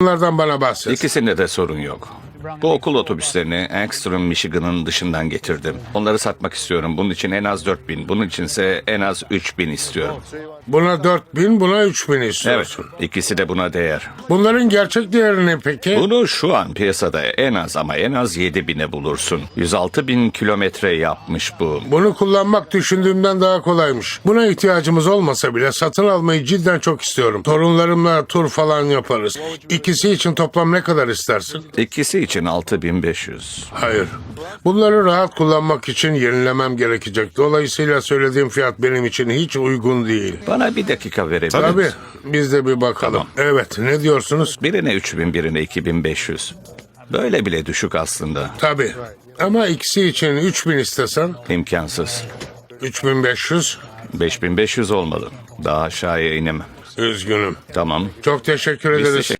Bunlardan bana bahset. İkisinde de sorun yok. Bu okul otobüslerini Angstrom, Michigan'ın dışından getirdim. Onları satmak istiyorum. Bunun için en az 4000, bunun içinse en az 3000 istiyorum. Buna 4000, buna 3000 Evet, istiyorsun. ikisi de buna değer. Bunların gerçek değeri ne peki? Bunu şu an piyasada en az ama en az 7000'e bulursun. 106 bin kilometre yapmış bu. Bunu kullanmak düşündüğümden daha kolaymış. Buna ihtiyacımız olmasa bile satın almayı cidden çok istiyorum. Torunlarımla tur falan yaparız. İkisi için toplam ne kadar istersin? İkisi için 6500. Hayır. Bunları rahat kullanmak için yenilemem gerekecek. Dolayısıyla söylediğim fiyat benim için hiç uygun değil. Bana bir dakika verebilir Tabii. misin? Biz de bir bakalım. Evet. Ne diyorsunuz? Birine 3000, birine 2500. Böyle bile düşük aslında. Tabii. Ama ikisi için 3000 istesen İmkansız. 3500. 5500 olmalı. Daha aşağıya inemem. Üzgünüm. Tamam. Çok teşekkür ederiz. teşekkür